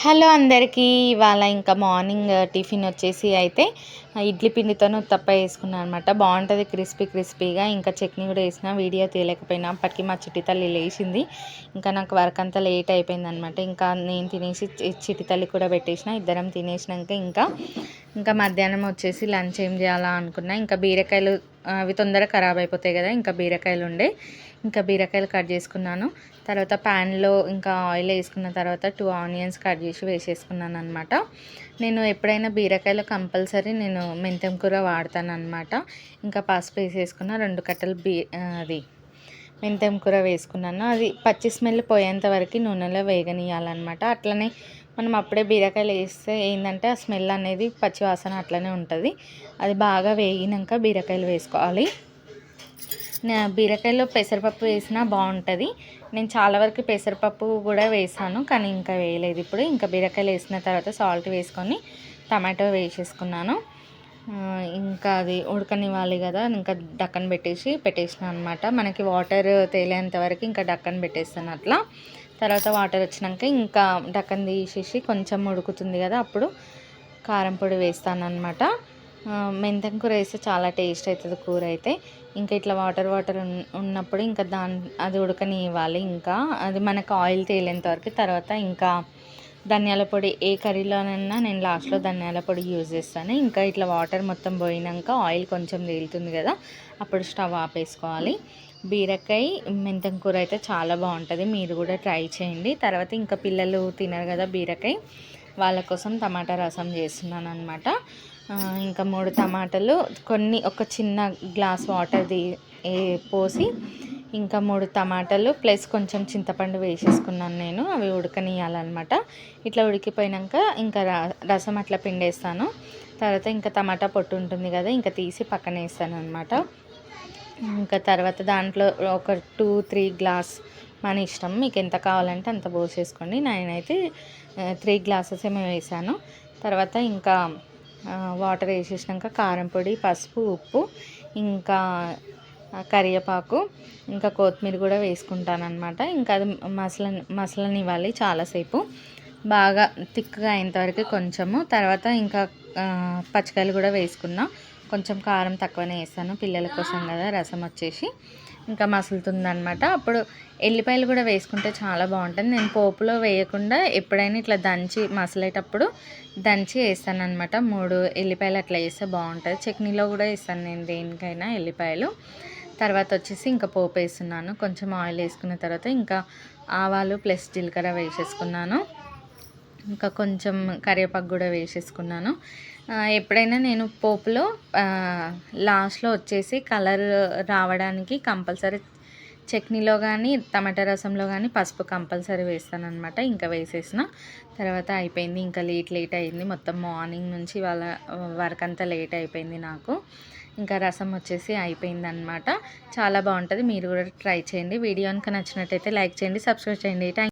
Hello అందరికీ ఇవాళ ఇంకా మార్నింగ్ టిఫిన్ వచ్చేసి అయితే ఇడ్లీ పిండితోనే తప్ప వేసుకున్నాను అనమాట బాగుంటుంది క్రిస్పీ క్రిస్పీగా. ఇంకా చట్నీ కూడా వేసిన వీడియో తీయలేకపోయినా. అప్పటికి మా చిట్టి తల్లి లేచింది. ఇంకా నాకు వర్క్ అంతా లేట్ అయిపోయింది అనమాట ఇంకా నేను తినేసి చిట్టి తల్లి కూడా పెట్టేసిన ఇద్దరం తినేసినాక ఇంకా ఇంకా మధ్యాహ్నం వచ్చేసి లంచ్ ఏం చేయాలా అనుకున్నా. ఇంకా బీరకాయలు అవి తొందరగా ఖరాబ్ అయిపోతాయి కదా ఇంకా బీరకాయలు ఉండే. ఇంకా బీరకాయలు కట్ చేసుకున్నాను. తర్వాత ప్యాన్లో ఇంకా ఆయిల్ వేసుకున్న తర్వాత టూ ఆనియన్స్ కట్ చేసి వేసేసుకున్నాను అనమాట నేను ఎప్పుడైనా బీరకాయలు కంపల్సరీ నేను మెంతం కూర వాడతాను అనమాట ఇంకా పసుపు వేసేసుకున్న రెండు కట్టలు బీ అది మెంతం కూర వేసుకున్నాను. అది పచ్చి స్మెల్ పోయేంత వరకు నూనెలో వేగనియాలన్నమాట అట్లనే మనం అప్పుడే బీరకాయలు వేస్తే ఏంటంటే ఆ స్మెల్ అనేది పచ్చివాసన అట్లనే ఉంటుంది. అది బాగా వేగినాక బీరకాయలు వేసుకోవాలి. బీరకాయలో పెసరపప్పు వేసినా బాగుంటుంది. నేను చాలా వరకు పెసరపప్పు కూడా వేసాను కానీ ఇంకా వేయలేదు ఇప్పుడు. ఇంకా బీరకాయలు వేసిన తర్వాత సాల్ట్ వేసుకొని టమాటో వేసేసుకున్నాను. ఇంకా అది ఉడకనివ్వాలి కదా ఇంకా డక్కన్ పెట్టేసి పెట్టేసిన అనమాట మనకి వాటర్ తేలేంత వరకు ఇంకా డక్కన్ పెట్టేస్తాను అట్లా. తర్వాత వాటర్ వచ్చినాక ఇంకా డక్కన్ తీసేసి కొంచెం ఉడుకుతుంది కదా అప్పుడు కారం పొడి వేస్తాను అనమాట మెంతం కూర వేస్తే చాలా టేస్ట్ అవుతుంది కూర అయితే. ఇంకా ఇట్లా వాటర్ వాటర్ ఉన్నప్పుడు ఇంకా దాని అది ఉడకనివ్వాలి ఇంకా. అది మనకు ఆయిల్ తేలేంత వరకు తర్వాత ఇంకా ధనియాల పొడి ఏ కర్రీలోనైనా నేను లాస్ట్లో ధనియాల పొడి యూజ్ చేస్తాను. ఇంకా ఇట్లా వాటర్ మొత్తం పోయినాక ఆయిల్ కొంచెం తేలుతుంది కదా అప్పుడు స్టవ్ ఆపేసుకోవాలి. బీరకాయ మెంతం కూర అయితే చాలా బాగుంటుంది మీరు కూడా ట్రై చేయండి. తర్వాత ఇంకా పిల్లలు తినరు కదా బీరకాయ వాళ్ళ కోసం టమాటా రసం చేస్తున్నాను అనమాట ఇంకా మూడు టమాటాలు కొన్ని ఒక చిన్న గ్లాస్ వాటర్ది పోసి ఇంకా మూడు టమాటాలు ప్లస్ కొంచెం చింతపండు వేసేసుకున్నాను నేను. అవి ఉడకనియాలన్నమాట ఇట్లా ఉడికిపోయాక ఇంకా రసం అట్లా పిండేస్తాను. తర్వాత ఇంకా టమాటా పొట్టు ఉంటుంది కదా ఇంకా తీసి పక్కన వేస్తాను అనమాట ఇంకా తర్వాత దాంట్లో ఒక టూ త్రీ గ్లాస్ మన ఇష్టం. మీకు ఎంత కావాలంటే అంత పోసేసుకోండి. నేనైతే త్రీ గ్లాసెస్ ఏమో వేసాను. తర్వాత ఇంకా వాటర్ వేసేసినాక కారం పొడి పసుపు ఉప్పు ఇంకా కరివేపాకు ఇంకా కొత్తిమీర కూడా వేసుకుంటాను అనమాట ఇంకా అది మసల మసలనివ్వాలి చాలాసేపు. బాగా థిక్గా అయ్యేంతవరకు కొంచెము. తర్వాత ఇంకా పచ్చికాయలు కూడా వేసుకున్నా. కొంచెం కారం తక్కువనే వేస్తాను. పిల్లల కోసం కదా రసం వచ్చేసి. ఇంకా మసులుతుందనమాట అప్పుడు ఎల్లిపాయలు కూడా వేసుకుంటే చాలా బాగుంటుంది. నేను పోపులో వేయకుండా ఎప్పుడైనా ఇట్లా దంచి మసలేటప్పుడు దంచి వేస్తాను అనమాట మూడు ఎల్లిపాయలు అట్లా వేస్తే బాగుంటుంది. చట్నీలో కూడా వేస్తాను నేను దేనికైనా ఎల్లిపాయలు. తర్వాత వచ్చేసి ఇంకా పోపు వేస్తున్నాను. కొంచెం ఆయిల్ వేసుకున్న తర్వాత ఇంకా ఆవాలు ప్లస్ జీలకర్ర వేసేసుకున్నాను. ఇంకా కొంచెం కరివేపాకు కూడా వేసేసుకున్నాను. ఎప్పుడైనా నేను పోపులో లాస్ట్లో వచ్చేసి కలర్ రావడానికి కంపల్సరీ చట్నీలో కానీ టమాటా రసంలో కానీ పసుపు కంపల్సరీ వేస్తాను అనమాట ఇంకా వేసేసిన తర్వాత అయిపోయింది. ఇంకా లేట్ లేట్ అయింది. మొత్తం మార్నింగ్ నుంచి వాళ్ళ వర్క్ అంతా లేట్ అయిపోయింది నాకు. ఇంకా రసం వచ్చేసి అయిపోయిందనమాట చాలా బాగుంటుంది. మీరు కూడా ట్రై చేయండి. వీడియో కనుక నచ్చినట్టయితే లైక్ చేయండి సబ్స్క్రైబ్ చేయండి. థ్యాంక్